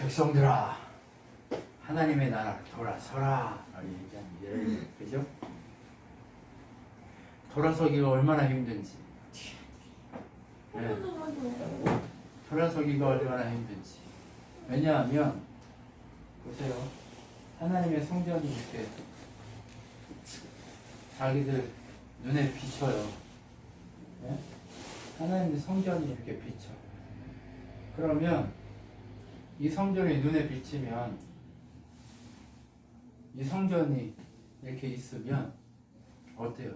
백성들아 하나님의 나라로 돌아서라. 게 그죠? 돌아서기가 얼마나 힘든지. 네. 돌아서기가 얼마나 힘든지. 왜냐하면 보세요. 하나님의 성전이 이렇게 자기들 눈에 비쳐요. 네? 하나님의 성전이 이렇게 비쳐 그러면 이 성전이 눈에 비치면 이 성전이 이렇게 있으면 어때요?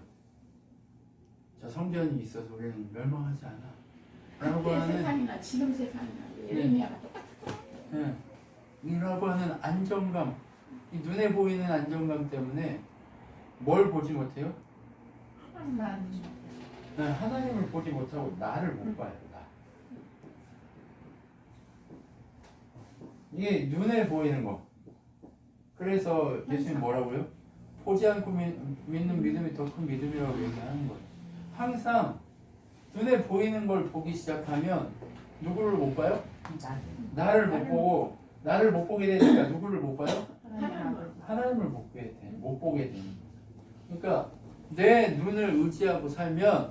저 성전이 있어서 우리는 멸망하지 않아. 라고 하는 세상이나 지금 세상이나 예레미야가 똑같아. 예, 이라고 하는 안정감, 이 눈에 보이는 안정감 때문에 뭘 보지 못해요? 하나님만 네, 하나님을 보지 못하고 나를 못 봐요. 나. 이게 눈에 보이는 거. 그래서 예수님 뭐라고요? 보지 않고 믿, 믿는 믿음이 더 큰 믿음이라고 얘기하는 거예요. 항상 눈에 보이는 걸 보기 시작하면 누구를 못 봐요? 나를 못 보고 나를 못 보게 되니까 누구를 못 봐요? 하나님을 못 보게 돼, 못 보게 거예요. 그러니까 내 눈을 의지하고 살면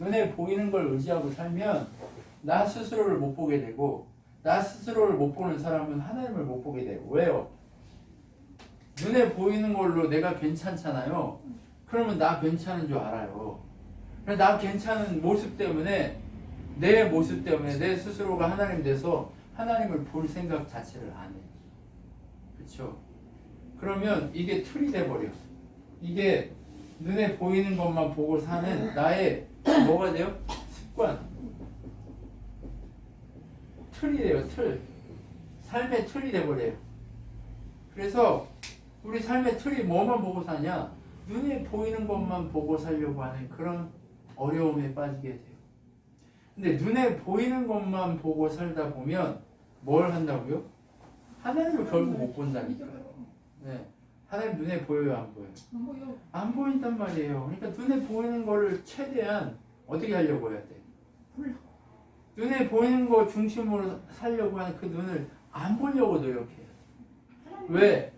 눈에 보이는 걸 의지하고 살면 나 스스로를 못 보게 되고 나 스스로를 못 보는 사람은 하나님을 못 보게 돼요. 왜요? 눈에 보이는 걸로 내가 괜찮잖아요. 그러면 나 괜찮은 줄 알아요. 그래서 나 괜찮은 모습 때문에 내 모습 때문에 내 스스로가 하나님 돼서 하나님을 볼 생각 자체를 안 해요. 그렇죠? 그러면 이게 틀이 돼 버려. 이게 눈에 보이는 것만 보고 사는 나의 뭐가 돼요? 습관. 틀이 돼요, 틀. 삶의 틀이 돼버려요. 그래서 우리 삶의 틀이 뭐만 보고 사냐? 눈에 보이는 것만 보고 살려고 하는 그런 어려움에 빠지게 돼요. 근데 눈에 보이는 것만 보고 살다 보면 뭘 한다고요? 하나님을 결국 못 본다니까요. 네. 하나님 눈에 보여요, 안 보여요? 안 보여. 안 보인단 말이에요. 그러니까 눈에 보이는 거를 최대한 어떻게 하려고 해야 돼? 몰라. 눈에 보이는 거 중심으로 살려고 하는 그 눈을 안 보려고 노력해요. 왜?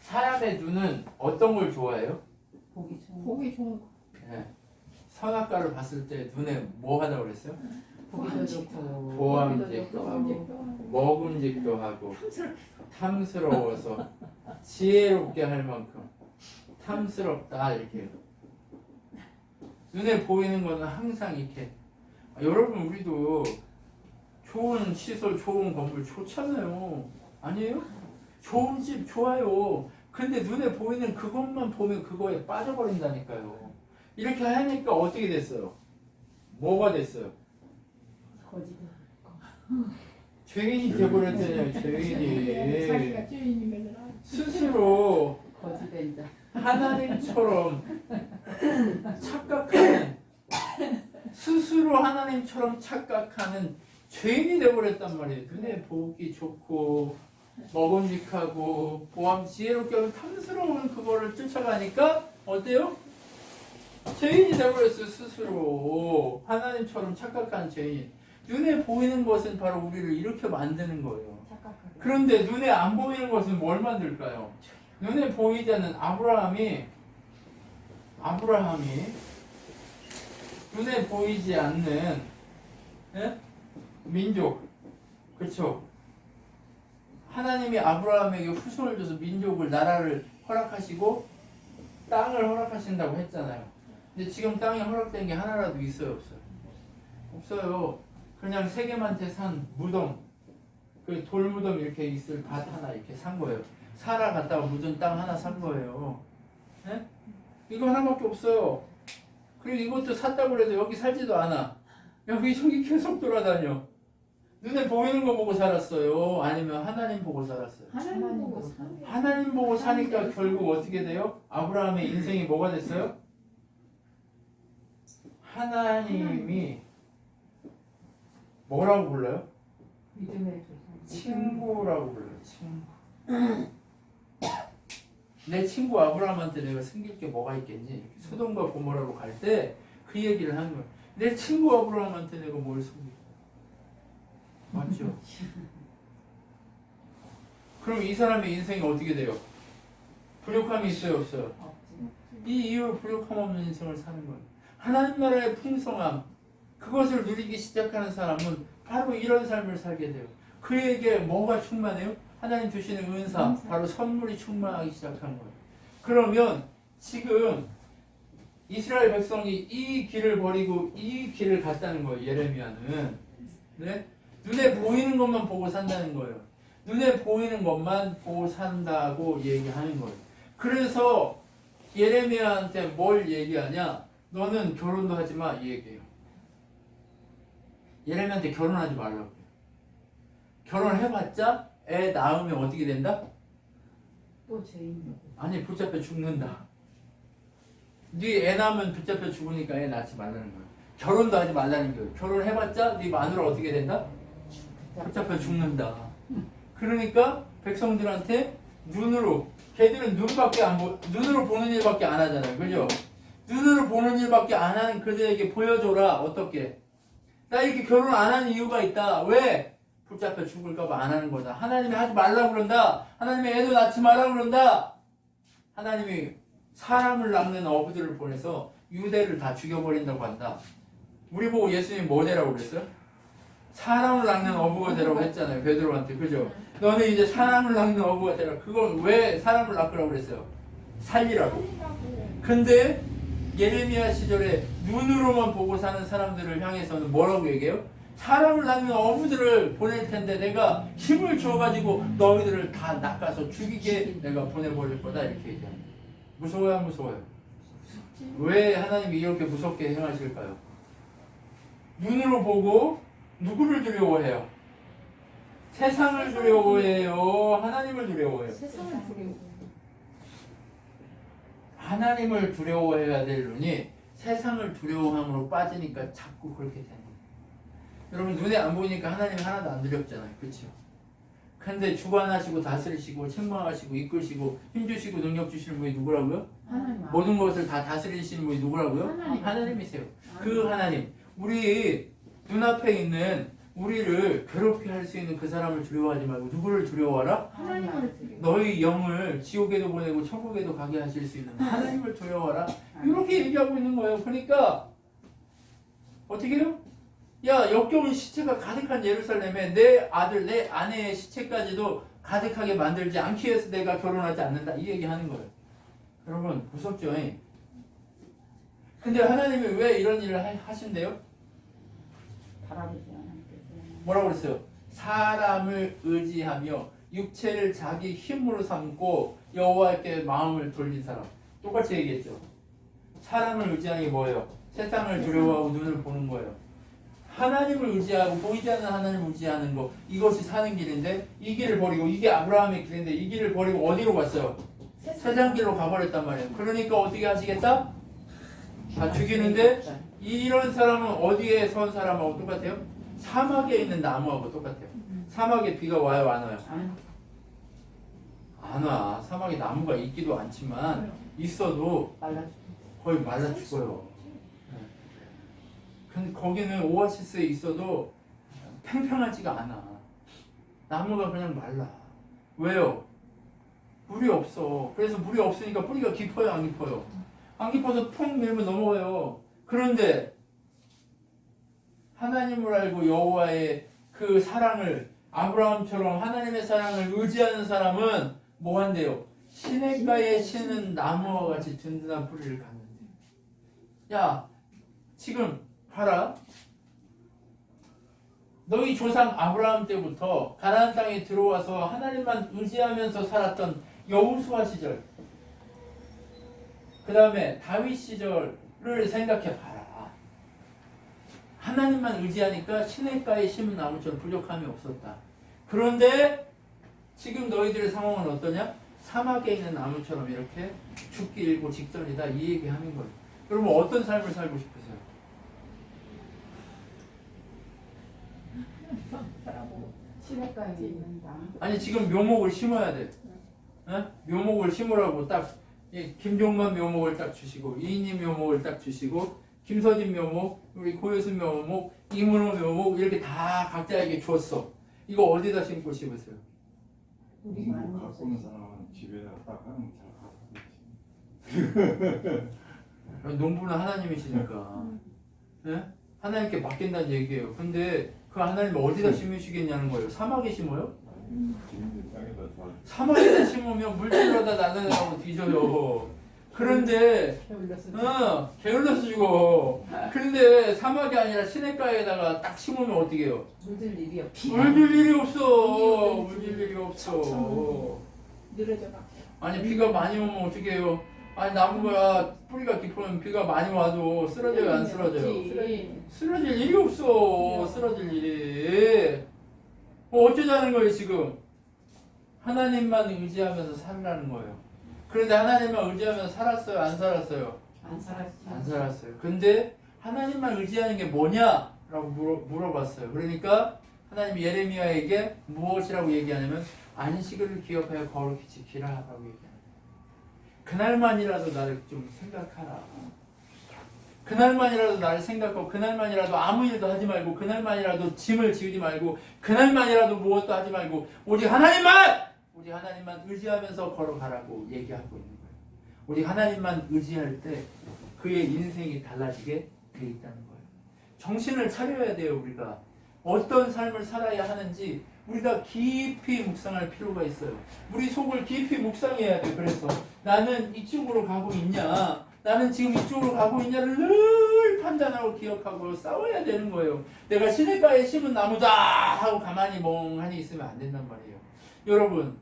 사람의 눈은 어떤 걸 좋아해요? 보기 좋은 보기 좋은 거. 네. 선악과를 봤을 때 눈에 뭐 하다고 그랬어요? 보기도 좋고 보암직도 하고 먹음직도 하고 탐스러워서 지혜롭게 할 만큼 탐스럽다 이렇게 눈에 보이는 거는 항상 이렇게 아, 여러분 우리도 좋은 시설 좋은 건물 좋잖아요 아니에요? 좋은 집 좋아요 근데 눈에 보이는 그것만 보면 그거에 빠져버린다니까요 이렇게 하니까 어떻게 됐어요? 뭐가 됐어요? 거지도 죄인이 돼버렸잖아요 자기가 죄인이. 스스로 거지된 자 하나님처럼 착각하는 스스로 하나님처럼 착각하는 죄인이 돼버렸단 말이에요. 눈에 보기 좋고 먹음직하고 보암 지혜롭게 하고 탐스러운 그거를 쫓아가니까 어때요? 죄인이 돼버렸어요 스스로 하나님처럼 착각한 죄인. 눈에 보이는 것은 바로 우리를 이렇게 만드는 거예요. 그런데 눈에 안 보이는 것은 뭘 만들까요? 눈에 보이지 않는 아브라함이 아브라함이 눈에 보이지 않는 예? 민족 그렇죠? 하나님이 아브라함에게 후손을 줘서 민족을 나라를 허락하시고 땅을 허락하신다고 했잖아요. 근데 지금 땅에 허락된 게 하나라도 있어요, 없어요? 없어요. 그냥 세겜한테 산 무덤 그 돌무덤 이렇게 있을 밭 하나 이렇게 산 거예요. 사라 갔다가 묻은 땅 하나 산 거예요. 예? 이거 하나밖에 없어요. 그리고 이것도 샀다고 해도 여기 살지도 않아. 여기 저기 계속 돌아다녀. 눈에 보이는 거 보고 살았어요. 아니면 하나님 보고 살았어요. 하나님 보고 사는 하나님 보고 사니까 결국 어떻게 돼요? 아브라함의 인생이 뭐가 됐어요? 하나님이 뭐라고 불러요? 믿음의 조상 친구라고 불러요. 친구. 내 친구 아브라함한테 내가 숨길 게 뭐가 있겠니? 소돔과 고모라로 갈 때 그 얘기를 하는 거야. 내 친구 아브라함한테 내가 뭘 숨겨? 맞죠? 그럼 이 사람의 인생이 어떻게 돼요? 부족함이 있어요, 없어요? 이 이후로 부족함 없는 인생을 사는 거예요. 하나님 나라의 풍성함, 그것을 누리기 시작하는 사람은 바로 이런 삶을 살게 돼요. 그에게 뭐가 충만해요? 하나님 주시는 은사, 은사. 바로 선물이 충만하기 시작한 거예요. 그러면 지금 이스라엘 백성이 이 길을 버리고 이 길을 갔다는 거예요. 예레미야는 네? 눈에 보이는 것만 보고 산다는 거예요. 눈에 보이는 것만 보고 산다고 얘기하는 거예요. 그래서 예레미야한테 뭘 얘기하냐? 너는 결혼도 하지 마. 이 얘기예요. 예레미야한테 결혼하지 말라고. 결혼해봤자 애 낳으면 어떻게 된다? 또 죄인. 아니 붙잡혀 죽는다. 네 애 낳으면 붙잡혀 죽으니까 애 낳지 말라는 거예요. 결혼도 하지 말라는 거예요. 결혼해봤자 네 마누라 어떻게 된다? 붙잡혀 죽는다. 그러니까 백성들한테 눈으로 걔들은 눈밖에 안 보, 눈으로 보는 일밖에 안 하잖아요. 그죠? 눈으로 보는 일밖에 안 하는 그들에게 보여줘라. 어떻게? 나 이렇게 결혼 안 하는 이유가 있다. 왜? 붙잡혀 죽을까봐 안 하는 거다. 하나님이 하지 말라고 그런다. 하나님이 애도 낳지 말라고 그런다. 하나님이 사람을 낳는 어부들을 보내서 유대를 다 죽여버린다고 한다. 우리 보고 예수님 뭐 되라고 그랬어요? 사람을 낳는 어부가 되라고 했잖아요. 베드로한테. 그죠? 너는 이제 사람을 낳는 어부가 되라. 그건 왜 사람을 낳으라고 그랬어요? 살리라고. 근데 예레미야 시절에 눈으로만 보고 사는 사람들을 향해서는 뭐라고 얘기해요? 사람을 낳는 어부들을 보낼 텐데 내가 힘을 줘가지고 너희들을 다 낚아서 죽이게 내가 보내버릴 거다 이렇게 얘기합니다. 무서워요, 안 무서워요? 왜 하나님이 이렇게 무섭게 행하실까요? 눈으로 보고 누구를 두려워해요? 세상을 두려워해요? 하나님을 두려워해요? 세상을 두려워. 하나님을 두려워해야 될 눈이 세상을 두려워함으로 빠지니까 자꾸 그렇게 되는. 여러분 눈에 안 보이니까 하나님 하나도 안 두렵잖아요. 그렇죠? 근데 주관하시고 다스리시고 책망하시고 이끄시고 힘주시고 능력 주시는 분이 누구라고요? 하나님 안- 모든 것을 다 다스리시는 분이 누구라고요? 하나님. 하나님이세요. 그 하나님, 우리 눈앞에 있는 우리를 괴롭게 할 수 있는 그 사람을 두려워하지 말고 누구를 두려워하라? 하나님을 두려워. 너희 영을 지옥에도 보내고 천국에도 가게 하실 수 있는 하나님을 두려워하라. 이렇게 얘기하고 있는 거예요. 그러니까 어떻게 해요? 야 역겨운 시체가 가득한 예루살렘에 내 아들 내 아내의 시체까지도 가득하게 만들지 않기 위해서 내가 결혼하지 않는다 이 얘기하는 거예요. 여러분 무섭죠? 근데 하나님이 왜 이런 일을 하- 하신대요? 바라보지. 뭐라고 그랬어요? 사람을 의지하며 육체를 자기 힘으로 삼고 여호와께 마음을 돌린 사람. 똑같이 얘기했죠. 사람을 의지하는 게 뭐예요? 세상을 두려워하고 눈을 보는 거예요. 하나님을 의지하고 보이지 않는 하나님을 의지하는 거 이것이 사는 길인데 이 길을 버리고 이게 아브라함의 길인데 이 길을 버리고 어디로 갔어요? 세상 길로 가버렸단 말이에요. 그러니까 어떻게 하시겠다? 다 죽이는데 이런 사람은 어디에 선 사람하고 똑같아요? 사막에 있는 나무하고 똑같아요. 사막에 비가 와요, 안 와요? 안안 와. 사막에 나무가 있기도 않지만 있어도 거의 말라 죽어요. 네. 근데 거기는 오아시스에 있어도 팽팽하지가 않아. 나무가 그냥 말라. 왜요? 물이 없어. 그래서 물이 없으니까 뿌리가 깊어요, 안 깊어요? 안 깊어서 푹 밀면 넘어가요. 그런데 하나님을 알고 여호와의 그 사랑을 아브라함처럼 하나님의 사랑을 의지하는 사람은 뭐 한대요? 시냇가에 치는 나무와 같이 든든한 뿌리를 갖는데. 야, 지금 봐라. 너희 조상 아브라함 때부터 가나안 땅에 들어와서 하나님만 의지하면서 살았던 여호수아 시절, 그 다음에 다윗 시절을 생각해 봐라. 하나님만 의지하니까 시냇가에 심은 나무처럼 부족함이 없었다. 그런데 지금 너희들의 상황은 어떠냐? 사막에 있는 나무처럼 이렇게 죽기 일고 직전이다 이 얘기 하는 거예요. 여러분 어떤 삶을 살고 싶으세요? 바라보고. 시냇가에 있는 나무. 아니 지금 묘목을 심어야 돼. 어? 묘목을 심으라고 딱이 김종만 묘목을 딱 주시고 이인님 묘목을 딱 주시고 김서진 묘목, 우리 고효순 묘목, 이문호 묘목 이렇게 다 각자에게 줬어. 이거 어디다 심고 싶으세요? 우리 뭐 갖고 있는 사람은 집에다가 딱 하는 거잘 농부는 하나님이시니까 음. 예? 하나님께 맡긴다는 얘기예요. 근데 그 하나님 어디다 심으시겠냐는 거예요. 사막에 심어요? 다 사막에다 심으면 물질로다 나눠나고 뒤져요. 그런데 게을러서 어, 게을러서 죽어. 근데 사막이 아니라 시냇가에다가 딱 심으면 어떻게 해요? 물들 일이 없이 물질 일이 없어. 물질 일이 없어. 늘어져 가. 아니 비가 많이 오면 어떻게 해요? 아니 나무가 뿌리가 깊으면 비가 많이 와도 쓰러져요 안 쓰러져요? 쓰러질 일이 없어. 쓰러질 일이. 어, 어쩌자는 거예요 지금? 하나님만 의지하면서 살라는 거예요. 그런데 하나님만 의지하면서 살았어요? 안 살았어요? 안 살았지 안 살았어요. 근데 하나님만 의지하는 게 뭐냐라고 물어, 물어봤어요. 그러니까 하나님이 예레미야에게 무엇이라고 얘기하냐면 안식을 기억하여 거룩히 지키라라고 얘기합니다. 그날만이라도 나를 좀 생각하라. 그날만이라도 나를 생각하고 그날만이라도 아무 일도 하지 말고 그날만이라도 짐을 지우지 말고 그날만이라도 무엇도 하지 말고 오직 하나님만 오직 하나님만 의지하면서 걸어가라고 얘기하고 있는 거예요. 오직 하나님만 의지할 때 그의 인생이 달라지게 돼 있다는 거예요. 정신을 차려야 돼요, 우리가. 어떤 삶을 살아야 하는지 우리가 깊이 묵상할 필요가 있어요. 우리 속을 깊이 묵상해야 돼. 그래서 나는 이쪽으로 가고 있냐? 나는 지금 이쪽으로 가고 있냐를 늘 판단하고 기억하고 싸워야 되는 거예요. 내가 시냇가에 심은 나무다 하고 가만히 멍하니 있으면 안 된단 말이에요. 여러분,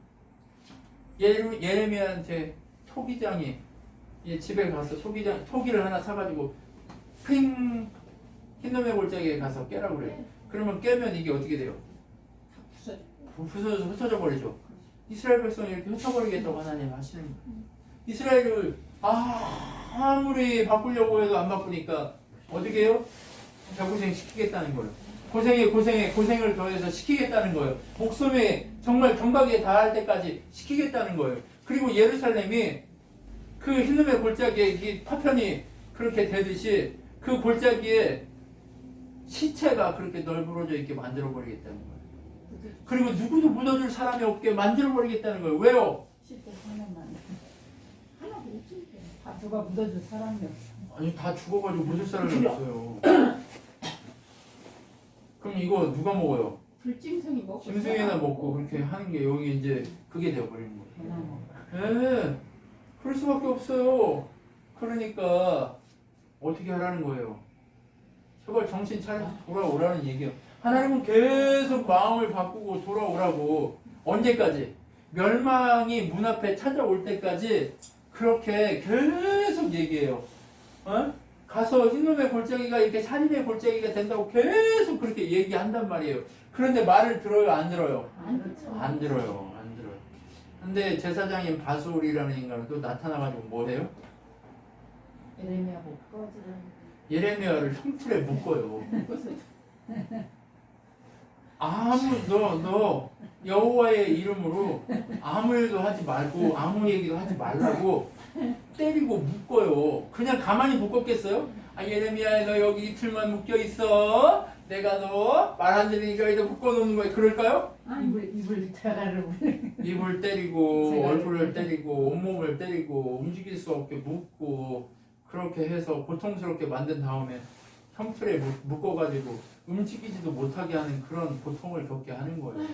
예레- 예레미야한테 토기장이 이 집에 가서 토기장 토기를 하나 사가지고 핑 흰놈의 골짜기에 가서 깨라고 그래. 그러면 깨면 이게 어떻게 돼요? 부서져. 부서져서 흩어져 버리죠. 이스라엘 백성이 이렇게 흩어버리겠다고 하나님 하시는 거예요. 이스라엘을 아, 아무리 바꾸려고 해도 안 바꾸니까 어떻게 해요? 자고생 시키겠다는 거예요. 고생에 고생에 고생을 더해서 시키겠다는 거예요. 목숨에 정말 경각에 닿을 때까지 시키겠다는 거예요. 그리고 예루살렘이 그 흰놈의 골짜기에 이 파편이 그렇게 되듯이 그 골짜기에 시체가 그렇게 널브러져 있게 만들어 버리겠다는 거예요. 그리고 누구도 묻어줄 사람이 없게 만들어 버리겠다는 거예요. 왜요? 실제 하나만 하나도 없으니까. 다 누가 묻어줄 사람이 없어 아니 다 죽어가지고 묻을 사람이 없어요. 그럼 이거 누가 먹어요? 불짐승이 먹고. 짐승이나 먹고 그렇게 하는 게 여기 이제 그게 되어버리는 거예요. 개나 먹어 예, 그럴 수밖에 없어요. 그러니까 어떻게 하라는 거예요? 제발 정신 차려서 돌아오라는 얘기예요. 하나님은 계속 마음을 바꾸고 돌아오라고 언제까지? 멸망이 문 앞에 찾아올 때까지 그렇게 계속 얘기해요. 어? 가서 흰놈의 골짜기가 이렇게 살인의 골짜기가 된다고 계속 그렇게 얘기한단 말이에요. 그런데 말을 들어요, 안 들어요? 안 들어요, 안 들어요. 근데 제사장인 바수울이라는 인간은 또 나타나가지고 뭐래요? 예레미야 못 꺼지는 예레미야를 흉풀에 묶어요. 아무 너 너 여호와의 이름으로 아무 일도 하지 말고 아무 얘기도 하지 말라고 때리고 묶어요. 그냥 가만히 묶었겠어요? 아 예레미야 너 여기 이틀만 묶여 있어. 내가 너 말 안 들으니까 여기다 묶어 놓는 거야. 그럴까요? 입을 입을 대가를 입을 때리고 얼굴을 때리고 온몸을 때리고 움직일 수 없게 묶고 그렇게 해서 고통스럽게 만든 다음에 형틀에 묶- 묶어가지고 움직이지도 못하게 하는 그런 고통을 겪게 하는 거예요.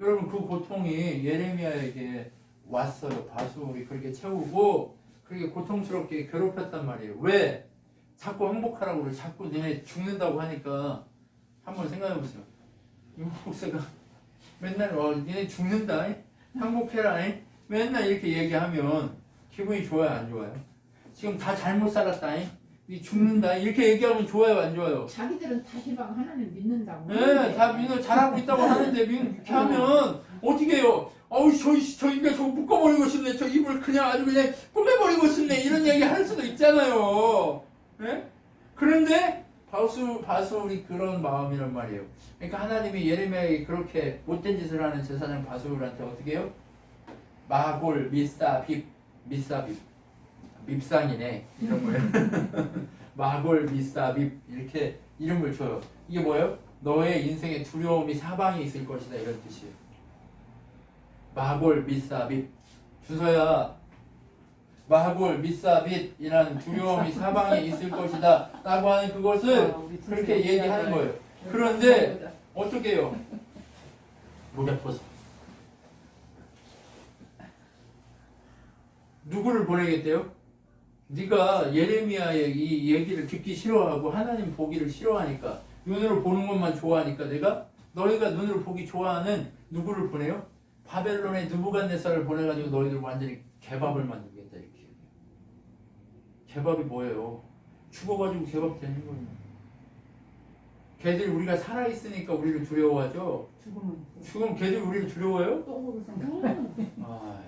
여러분 그 고통이 예레미야에게 왔어요. 바수울이 그렇게 채우고 그렇게 고통스럽게 괴롭혔단 말이에요. 왜? 자꾸 행복하라고 그래. 자꾸 너네 죽는다고 하니까 한번 생각해 보세요. 이 목사가 맨날 와 니네 죽는다 이? 행복해라 이? 맨날 이렇게 얘기하면 기분이 좋아요 안 좋아요? 지금 다 잘못 살았다 이? 니 죽는다 이렇게 얘기하면 좋아요 안 좋아요? 자기들은 다시방 하나님 믿는다고. 네, 다 민호 잘하고 있다고 하는데 민 이렇게 하면 어떻게 해요? 어우 저, 저 인간 저거 묶어버리고 싶네 저 입을 그냥 아주 그냥 꾸며버리고 싶네 이런 얘기 할 수도 있잖아요 예? 그런데 바수, 바수울이 그런 마음이란 말이에요 그러니까 하나님이 예레미야에게 그렇게 못된 짓을 하는 제사장 바수울한테 어떻게 해요? 마골, 미사, 빕, 미사, 빕 밉상이네 이런 거예요 마골, 미사, 빕 이렇게 이름을 줘요 이게 뭐예요? 너의 인생에 두려움이 사방에 있을 것이다 이런 뜻이에요. 마골 미사빗 주서야 마골 미사빗이라는 두려움이 사방에 있을 것이다 라고 하는 그것을 아, 그렇게 얘기하는 거예요 그런데 어떻게 해요? 목에 벗어 누구를 보내겠대요? 네가 예레미야의 이 얘기를 듣기 싫어하고 하나님 보기를 싫어하니까 눈으로 보는 것만 좋아하니까 내가 너희가 눈으로 보기 좋아하는 누구를 보내요? 바벨론의 느부갓네살을 보내가지고 너희들 완전히 개밥을 만들겠다 이렇게. 개밥이 뭐예요? 죽어가지고 개밥 되는 거예요. 걔들이 우리가 살아있으니까 우리를 두려워하죠. 죽으면 죽으면 걔들이 우리를 두려워요? 또 먹을 생각. 음. 아,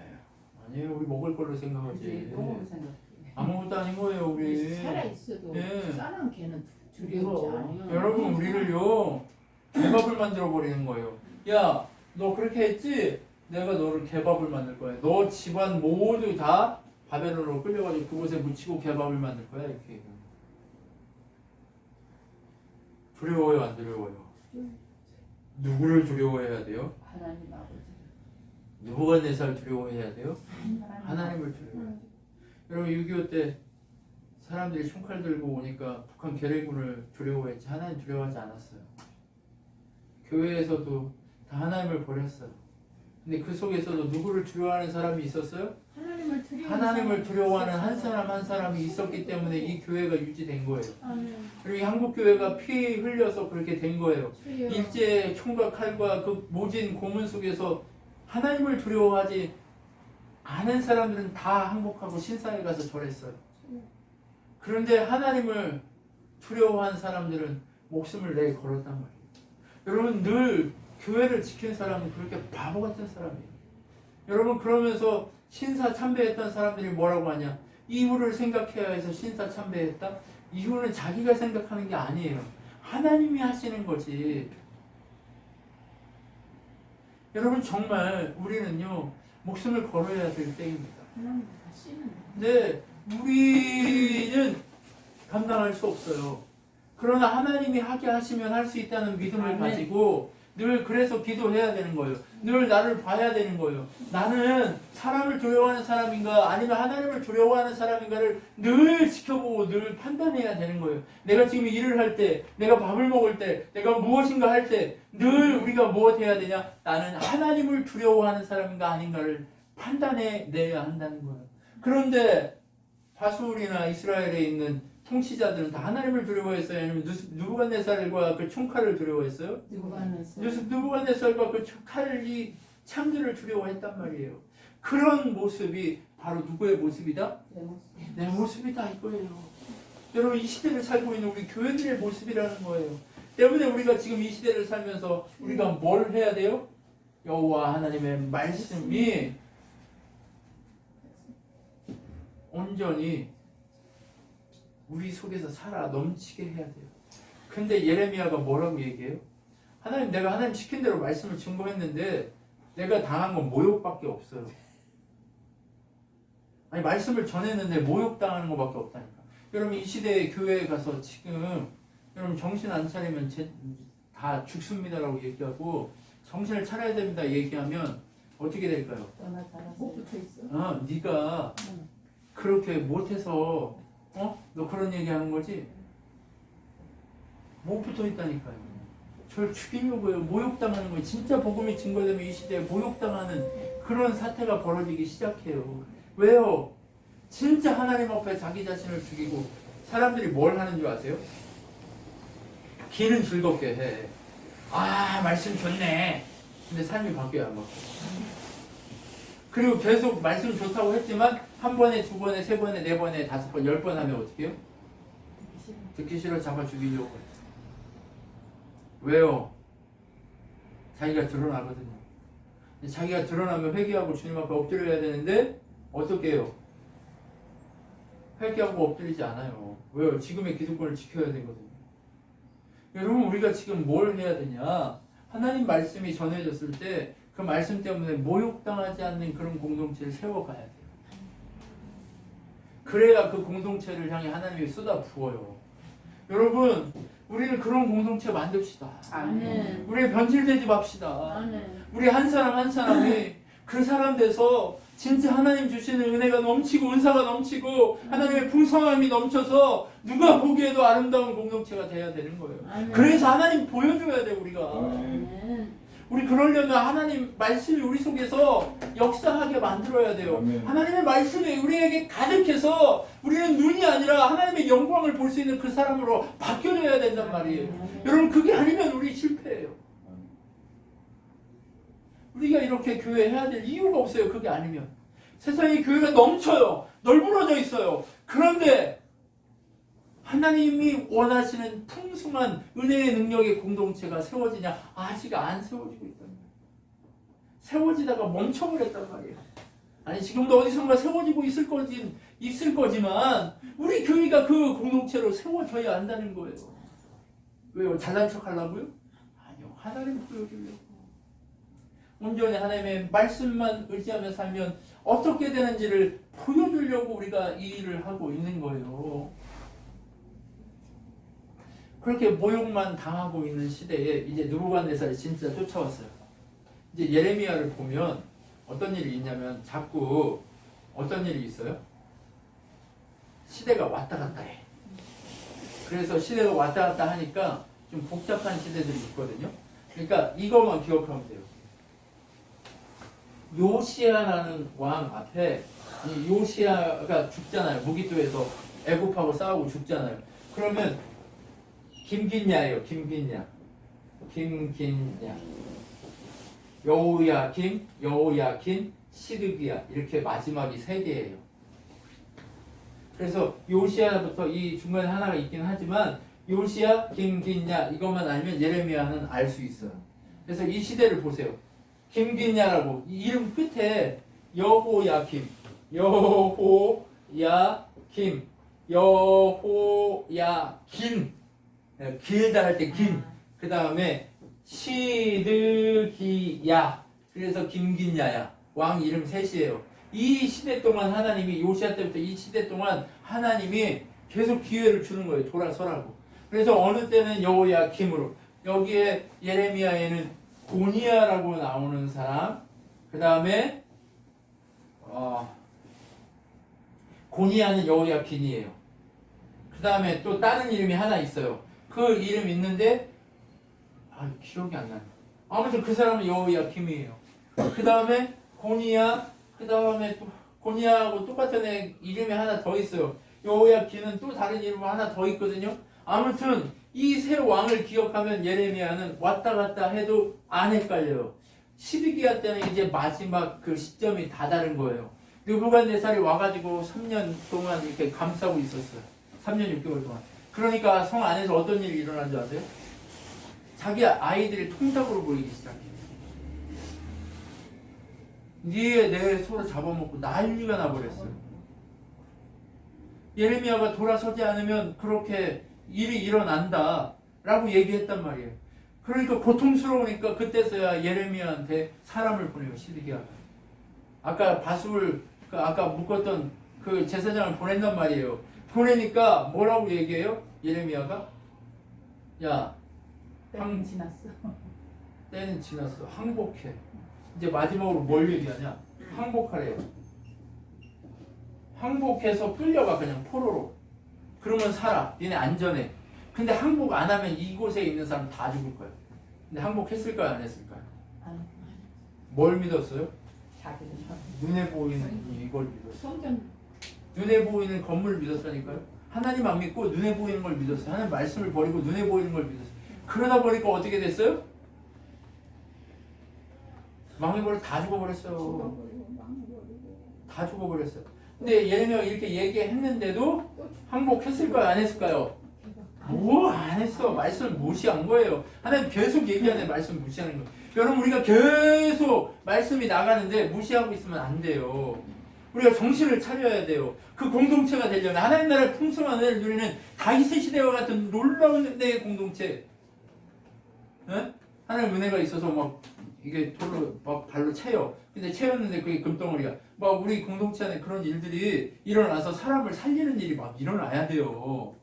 아니에요. 우리 먹을 걸로 생각하지. 또 먹을 생각. 아무것도 아닌 거예요, 우리. 살아 있어도 예. 싸는 개는 그럼. 않아요. 여러분, 우리를요, 개밥을 만들어 버리는 거예요. 야, 너 그렇게 했지? 내가 너를 개밥을 만들 거야. 너 집안 모두 다 바벨론으로 끌려가지고 그곳에 묻히고 개밥을 만들 거야. 이렇게. 얘기해요. 두려워요, 안 두려워요? 누구를 두려워해야 돼요? 하나님 아버지. 누구갓네살 두려워해야 돼요? 하나님을 두려워해야 돼요. 여러분 6.25 때 사람들이 총칼 들고 오니까 북한 괴뢰군을 두려워했지 하나님 두려워하지 않았어요. 교회에서도 다 하나님을 버렸어요. 근데 그 속에서도 누구를 두려워하는 사람이 있었어요? 하나님을 두려워 하나님을 두려워하는 한 사람 한 사람이 있었기 때문에 이 교회가 유지된 거예요. 아멘. 그리고 이 한국 교회가 피 흘려서 그렇게 된 거예요. 주여. 일제 총과 칼과 그 모진 고문 속에서 하나님을 두려워하지 않은 사람들은 다 항복하고 신사에 가서 절했어요. 그런데 하나님을 두려워한 사람들은 목숨을 내 걸었단 말이에요. 여러분 늘 교회를 지킨 사람은 그렇게 바보 같은 사람이에요. 여러분 그러면서 신사 참배했던 사람들이 뭐라고 하냐? 이후를 생각해야 해서 신사 참배했다? 이후는 자기가 생각하는 게 아니에요. 하나님이 하시는 거지. 여러분 정말 우리는요 목숨을 걸어야 될 때입니다. 하나님 하시는 근데 우리는 감당할 수 없어요. 그러나 하나님이 하게 하시면 할 수 있다는 믿음을. 가지고 늘 그래서 기도해야 되는 거예요. 늘 나를 봐야 되는 거예요. 나는 사람을 두려워하는 사람인가 아니면 하나님을 두려워하는 사람인가를 늘 지켜보고 늘 판단해야 되는 거예요. 내가 지금 일을 할 때, 내가 밥을 먹을 때, 내가 무엇인가 할 때 늘 우리가 무엇 해야 되냐? 나는 하나님을 두려워하는 사람인가 아닌가를 판단해 내야 한다는 거예요. 그런데 바술이나 이스라엘에 있는 통치자들은 다 하나님을 두려워했어요. 아니면 누- 누부갓네살과 그 총칼을 두려워했어요? 누- 누부갓네살과 그 총- 칼이 창들을 두려워했단 말이에요. 그런 모습이 바로 누구의 모습이다? 내 모습. 내 모습이다 이거예요. 여러분 이 시대를 살고 있는 우리 교회들의 모습이라는 거예요. 때문에 우리가 지금 이 시대를 살면서 우리가 뭘 해야 돼요? 여호와 하나님의 말씀이 온전히 우리 속에서 살아 넘치게 해야 돼요. 근데 예레미야가 뭐라고 얘기해요? 하나님 내가 하나님 시킨 대로 말씀을 증거했는데 내가 당한 건 모욕밖에 없어요. 아니 말씀을 전했는데 모욕당하는 것밖에 없다니까. 여러분 이 시대에 교회에 가서 지금 여러분 정신 안 차리면 제, 다 죽습니다라고 얘기하고 정신을 차려야 됩니다 얘기하면 어떻게 될까요? 못 붙어 있어. 아 네가 응. 그렇게 못해서 어? 너 그런 얘기 하는 거지? 못 붙어 있다니까요. 저를 죽이려고 해요. 모욕당하는 거예요. 진짜 복음이 증거되면 이 시대에 모욕당하는 그런 사태가 벌어지기 시작해요. 왜요? 진짜 하나님 앞에 자기 자신을 죽이고 사람들이 뭘 하는 줄 아세요? 귀는 즐겁게 해. 아 말씀 좋네. 근데 삶이 바뀌어야 안 바뀌어. 그리고 계속 말씀 좋다고 했지만 한 번에 두 번에 세 번에 네 번에 다섯 번 열 번 하면 어떻게 해요? 듣기 싫어 잡아 죽이려고. 왜요? 자기가 드러나거든요. 자기가 드러나면 회개하고 주님 앞에 엎드려야 되는데 어떻게 해요? 회개하고 엎드리지 않아요. 왜요? 지금의 기득권을 지켜야 되거든요. 여러분 우리가 지금 뭘 해야 되냐? 하나님 말씀이 전해졌을 때 그 말씀 때문에 모욕당하지 않는 그런 공동체를 세워가야 돼요. 그래야 그 공동체를 향해 하나님이 쏟아 부어요. 여러분, 우리는 그런 공동체 만듭시다. 아멘. 우리 변질되지 맙시다. 아멘. 우리 한 사람 한 사람이 그 사람 돼서 진짜 하나님 주시는 은혜가 넘치고 은사가 넘치고 하나님의 풍성함이 넘쳐서 누가 보기에도 아름다운 공동체가 돼야 되는 거예요. 아멘. 그래서 하나님 보여줘야 돼 우리가. 아멘. 우리 그러려면 하나님 말씀이 우리 속에서 역사하게 만들어야 돼요. 아멘. 하나님의 말씀이 우리에게 가득해서 우리는 눈이 아니라 하나님의 영광을 볼 수 있는 그 사람으로 바뀌어져야 된단 말이에요. 아멘. 여러분 그게 아니면 우리 실패해요. 우리가 이렇게 교회 해야 될 이유가 없어요. 그게 아니면 세상에 교회가 넘쳐요. 널브러져 있어요. 그런데 하나님이 원하시는 풍성한 은혜의 능력의 공동체가 세워지냐? 아직 안 세워지고 있단 말이에요. 세워지다가 멈춰버렸단 말이에요. 아니 지금도 어디선가 세워지고 있을 거지 있을 거지만 우리 교회가 그 공동체로 세워져야 한다는 거예요. 왜요? 잘난 척 하려고요? 아니요. 하나님 보여주려고. 온전히 하나님의 말씀만 의지하며 살면 어떻게 되는지를 보여주려고 우리가 이 일을 하고 있는 거예요. 그렇게 모욕만 당하고 있는 시대에 이제 누부갓네살이 진짜 쫓아왔어요. 이제 예레미야를 보면 어떤 일이 있냐면 자꾸 어떤 일이 있어요? 시대가 왔다 갔다 해. 그래서 시대가 왔다 갔다 하니까 좀 복잡한 시대들이 있거든요. 그러니까 이것만 기억하면 돼요. 요시아라는 왕 앞에 이 요시아가 죽잖아요. 무기토에서 애굽하고 싸우고 죽잖아요. 그러면 김긴야예요. 김긴야. 김긴야. 여호야김, 여호야킨, 시드기야 이렇게 마지막이 세 개예요. 그래서 요시아부터 이 중간에 하나가 있긴 하지만 요시아, 김긴야 이것만 알면 예레미야는 알 수 있어요. 그래서 이 시대를 보세요. 김긴야라고 이 이름 끝에 여호야김, 여호야김, 여호야김 예, 길다 할때 김. 그 다음에 시드기야. 그래서 김긴야야. 왕 이름 셋이에요. 이 시대 동안 하나님이 요시아 때부터 이 시대 동안 하나님이 계속 기회를 주는 거예요. 돌아서라고. 그래서 어느 때는 여호야 김으로 여기에 예레미야에는 고니야라고 나오는 사람. 그 다음에 어, 고니야는 여호야긴이에요. 그 다음에 또 다른 이름이 하나 있어요. 그 이름 있는데 아 기억이 안 나요. 아무튼 그 사람은 여호야김이에요. 그 다음에 고니야, 그 다음에 또 고니야하고 똑같은 애 이름이 하나 더 있어요. 여호야김은 또 다른 이름 하나 더 있거든요. 아무튼 이 세 왕을 기억하면 예레미야는 왔다 갔다 해도 안 헷갈려요. 12기야 때는 이제 마지막 그 시점이 다 다른 거예요. 느부갓네살이 와가지고 3년 동안 이렇게 감싸고 있었어요. 3년 6개월 동안. 그러니까 성 안에서 어떤 일이 일어난 줄 아세요? 자기 아이들이 통닭으로 보이기 시작해요. 니에 내 소를 잡아먹고 난리가 나버렸어요. 예레미야가 돌아서지 않으면 그렇게 일이 일어난다 라고 얘기했단 말이에요. 그러니까 고통스러우니까 그때서야 예레미야한테 사람을 보내요 시드기야가. 아까 바술 그 아까 묶었던 그 제사장을 보낸단 말이에요. 보내니까 뭐라고 얘기해요? 예레미야가 야 때는 지났어. 때는 지났어. 항복해. 이제 마지막으로 뭘 얘기하냐? 항복하래요. 항복해서 끌려가 그냥 포로로. 그러면 살아. 얘네 안전해. 근데 항복 안 하면 이곳에 있는 사람 다 죽을 거야. 근데 항복했을까요? 안 했을까요? 안뭘 믿었어요? 자기는 눈에 보이는 이걸 믿었어요. 성전 눈에 보이는 건물을 믿었다니까요. 하나님 안 믿고 눈에 보이는 걸 믿었어요. 하나님 말씀을 버리고 눈에 보이는 걸 믿었어요. 그러다 보니까 어떻게 됐어요? 망해버려 다 죽어버렸어요. 다 죽어버렸어요. 근데 예레미야가 이렇게 얘기했는데도 항복했을까요? 안 했을까요? 뭐 안 했어. 말씀을 무시한 거예요. 하나님 계속 얘기하는 말씀 무시하는 거예요. 여러분 우리가 계속 말씀이 나가는데 무시하고 있으면 안 돼요. 우리가 정신을 차려야 돼요. 그 공동체가 되려면 하나님 나라의 풍성한 은혜를 누리는 다윗의 시대와 같은 놀라운 은혜의 공동체. 예? 하나님 은혜가 있어서 막 이게 돌로 막 발로 채요. 근데 채였는데 그게 금덩어리야. 막 우리 공동체 안에 그런 일들이 일어나서 사람을 살리는 일이 막 일어나야 돼요.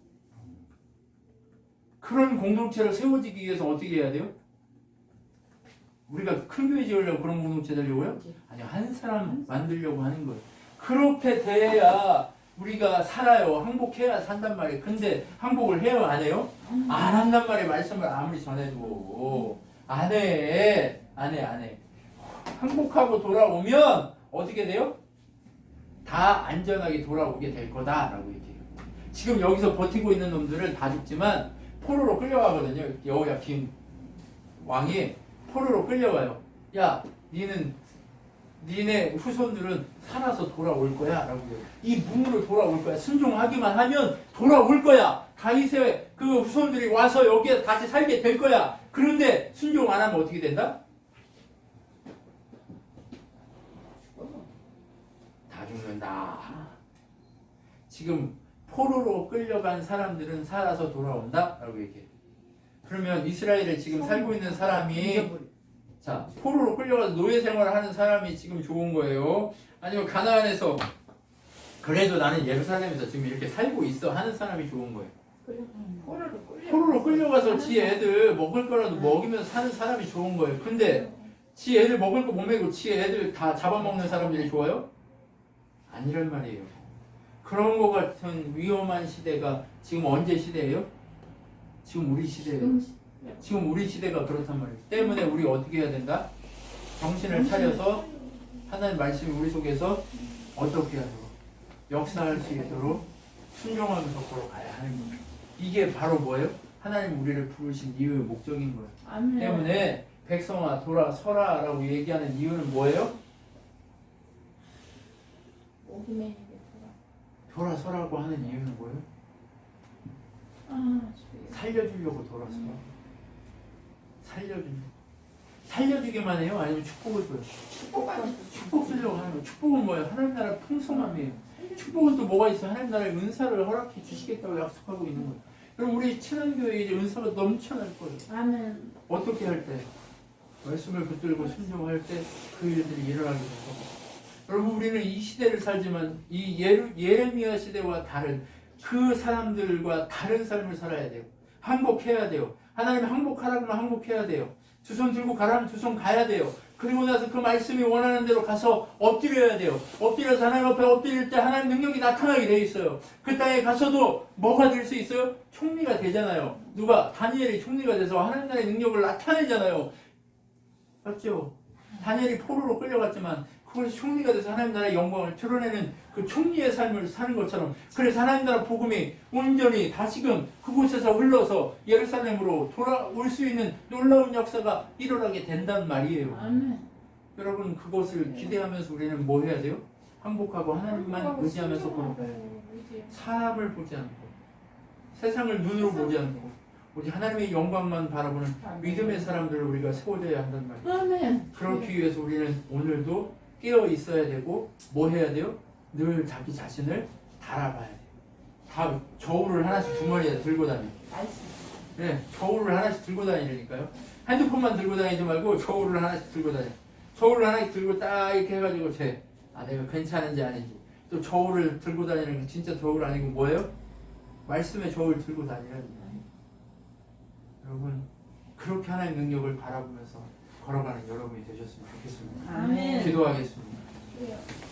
그런 공동체를 세워지기 위해서 어떻게 해야 돼요? 우리가 큰 교회 지으려고 그런 공동체 되려고요? 아니 한 사람 만들려고 하는 거예요. 그렇게 돼야 우리가 살아요. 항복해야 산단 말이에요. 근데 항복을 해요, 안 해요? 안 한단 말이에요. 말씀을 아무리 전해도 안 해, 안 해, 안 해. 항복하고 돌아오면 어떻게 돼요? 다 안전하게 돌아오게 될 거다라고 얘기해요. 지금 여기서 버티고 있는 놈들은 다 죽지만 포로로 끌려가거든요. 여호야김 왕이 포로로 끌려가요. 야, 니는 니네 후손들은 살아서 돌아올 거야 라고 해요. 이 문으로 돌아올 거야. 순종하기만 하면 돌아올 거야. 다윗의 그 후손들이 와서 여기에 같이 살게 될 거야. 그런데 순종 안 하면 어떻게 된다? 다 죽는다. 지금 포로로 끌려간 사람들은 살아서 돌아온다 라고 얘기해. 그러면 이스라엘에 지금 살고 있는 사람이 자 포로로 끌려가서 노예 생활을 하는 사람이 지금 좋은 거예요. 아니면 가나안에서 그래도 나는 예루살렘에서 지금 이렇게 살고 있어 하는 사람이 좋은 거예요. 포로로 끌려. 포로로 끌려가서 지 애들 먹을 거라도 먹이면서 사는 사람이 좋은 거예요. 근데 지 애들 먹을 거 못 먹이고 지 애들 다 잡아먹는 사람들이 좋아요? 아니란 말이에요. 그런 거 같은 위험한 시대가 지금 언제 시대예요? 지금 우리 시대예요. 지금 우리 시대가 그렇단 말이에요. 때문에 우리 어떻게 해야 된다? 정신을 차려서 하나님 말씀이 우리 속에서 어떻게 하도록 역사할 수 있도록 순종하면서 걸어가야 하는 거예요. 이게 바로 뭐예요? 하나님 우리를 부르신 이유의 목적인 거예요. 아멘. 때문에 백성아 돌아 서라라고 얘기하는 이유는 뭐예요? 오기맨에게 돌아. 돌아서라고 하는 이유는 뭐예요? 아. 살려주려고 돌아서. 살려주. 살려주기만 해요? 아니면 축복을 줘요? 축복받는 축복 주려고 하는 거예요. 축복은 뭐예요? 하나님 나라 풍성함이에요. 축복은 또 뭐가 있어요? 하나님 나라의 은사를 허락해 주시겠다고 약속하고 있는 거예요. 그럼 우리 친한교회에 이제 은사가 넘쳐날 거예요. 아멘. 어떻게 할 때? 말씀을 붙들고 순종할 때 그 일들이 일어나게 될 겁니다. 여러분 우리는 이 시대를 살지만 이 예르, 예레미야 시대와 다른 그 사람들과 다른 삶을 살아야 돼요. 항복해야 돼요. 하나님 항복하라면 항복해야 돼요. 두 손 들고 가라면 두 손 가야 돼요. 그리고 나서 그 말씀이 원하는 대로 가서 엎드려야 돼요. 엎드려서 하나님 앞에 엎드릴 때 하나님 능력이 나타나게 돼 있어요. 그 땅에 가서도 뭐가 될 수 있어요? 총리가 되잖아요. 누가? 다니엘이 총리가 돼서 하나님 나라의 능력을 나타내잖아요. 맞죠? 다니엘이 포로로 끌려갔지만 그것이 총리가 돼서 하나님 나라의 영광을 드러내는 그 총리의 삶을 사는 것처럼 그래서 하나님 나라 복음이 온전히 다시금 그곳에서 흘러서 예루살렘으로 돌아올 수 있는 놀라운 역사가 일어나게 된단 말이에요. 아멘. 여러분 그것을 기대하면서 우리는 뭐 해야 돼요? 항복하고 하나님만 의지하면서 걸어가야 돼요. 의지. 사람을 보지 않고 세상을 눈으로 보지 않고 오직 하나님의 영광만 바라보는 믿음의 사람들을 우리가 세워져야 한단 말이에요. 아멘. 그렇기 위해서 우리는 오늘도 깨어 있어야 되고 뭐 해야 돼요? 늘 자기 자신을 달아봐야 돼요. 다 저울을 하나씩 주머니에 들고 다니. 말씀. 네, 저울을 하나씩 들고 다니니까요. 핸드폰만 들고 다니지 말고 저울을 하나씩 들고 다니. 저울을 하나씩 들고 딱 이렇게 해가지고 제, 아 내가 괜찮은지 아닌지. 또 저울을 들고 다니는 게 진짜 저울 아니고 뭐예요? 말씀의 저울 들고 다니는. 여러분 그렇게 하나의 능력을 바라보면서 걸어가는 여러분이 되셨으면 좋겠습니다. 아멘. 기도하겠습니다. 주여.